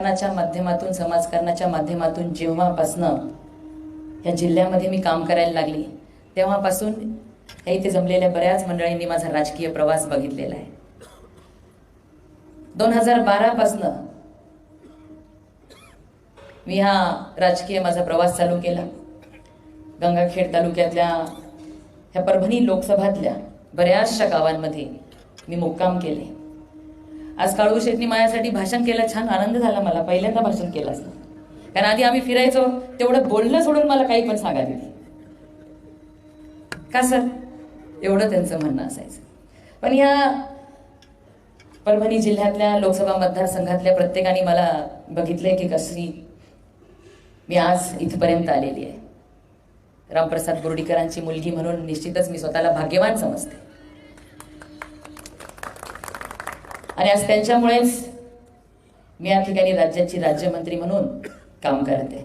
च्या माध्यमातून समाजकारणाच्या माध्यमातून जेव्हापासनं या जिल्ह्यामध्ये मी काम करायला लागली तेव्हापासून या इथे जमलेल्या बऱ्याच मंडळींनी माझा राजकीय प्रवास बघितलेला आहे. दोन हजार बारापासनं मी हा राजकीय माझा प्रवास चालू केला. गंगाखेड तालुक्यातल्या ह्या परभणी लोकसभातल्या बऱ्याचशा गावांमध्ये मी मुक्काम केले. आज काळू शेटनी माझ्यासाठी भाषण केलं छान आनंद झाला मला. पहिल्यांदा भाषण केलं असं कारण आधी आम्ही फिरायचो तेवढं बोलणं सोडून मला काही पण सांगा दिली का सर? एवढं त्यांचं म्हणणं असायचं. पण या परभणी जिल्ह्यातल्या लोकसभा मतदारसंघातल्या प्रत्येकाने मला बघितलंय की कशी मी आज इथपर्यंत आलेली आहे. रामप्रसाद बोर्डीकरांची मुलगी म्हणून निश्चितच मी स्वतःला भाग्यवान समजते. आणि आज त्यांच्यामुळेच मी या ठिकाणी राज्याची राज्यमंत्री म्हणून काम करते.